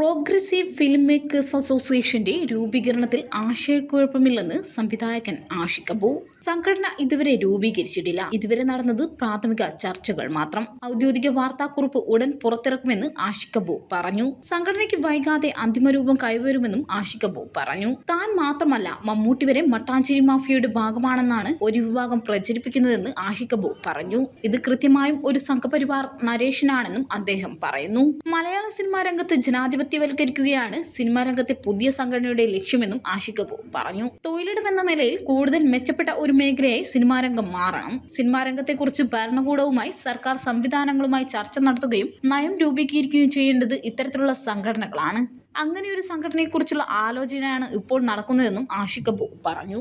Progressive film makers അസോസിയേഷന്റെ രൂപീകരണത്തിൽ ആശയക്കുഴപ്പമില്ലെന്ന് സംവിധായകൻ ആഷിക് അബു. സംഘടന ഇതുവരെ രൂപീകരിച്ചിട്ടില്ല. ഇതുവരെ നടന്നത് പ്രാഥമിക ചർച്ചകൾ മാത്രം. ഔദ്യോഗിക വാർത്താക്കുറിപ്പ് ഉടൻ പുറത്തിറക്കുമെന്ന് ആഷിക് അബു പറഞ്ഞു. സംഘടനയ്ക്ക് വൈകാതെ അന്തിമരൂപം കൈവരുമെന്നും ആഷിക് അബു പറഞ്ഞു. താൻ മാത്രമല്ല മമ്മൂട്ടി വരെ മട്ടാഞ്ചേരി മാഫിയയുടെ ഭാഗമാണെന്നാണ് ഒരു വിഭാഗം പ്രചരിപ്പിക്കുന്നതെന്ന് ആഷിക് അബു പറഞ്ഞു. ഇത് കൃത്യമായും ഒരു സംഘപരിവാർ നരേഷനാണെന്നും അദ്ദേഹം പറയുന്നു. മലയാള സിനിമാ രംഗത്ത് ജനാധിപത്യവൽക്കരിക്കുകയാണ് സിനിമാ രംഗത്തെ പുതിയ സംഘടനയുടെ ലക്ഷ്യമെന്നും ആഷിഖ് കപൂർ പറഞ്ഞു. തൊഴിലിടമെന്ന നിലയിൽ കൂടുതൽ മെച്ചപ്പെട്ട ഒരു മേഖലയായി സിനിമാരംഗം മാറണം. സിനിമാ രംഗത്തെക്കുറിച്ച് ഭരണകൂടവുമായി സർക്കാർ സംവിധാനങ്ങളുമായി ചർച്ച നടത്തുകയും നയം രൂപീകരിക്കുകയും ചെയ്യേണ്ടത് ഇത്തരത്തിലുള്ള സംഘടനകളാണ്. അങ്ങനെയൊരു സംഘടനയെക്കുറിച്ചുള്ള ആലോചനയാണ് ഇപ്പോൾ നടക്കുന്നതെന്നും ആഷിഖ് കപൂർ പറഞ്ഞു.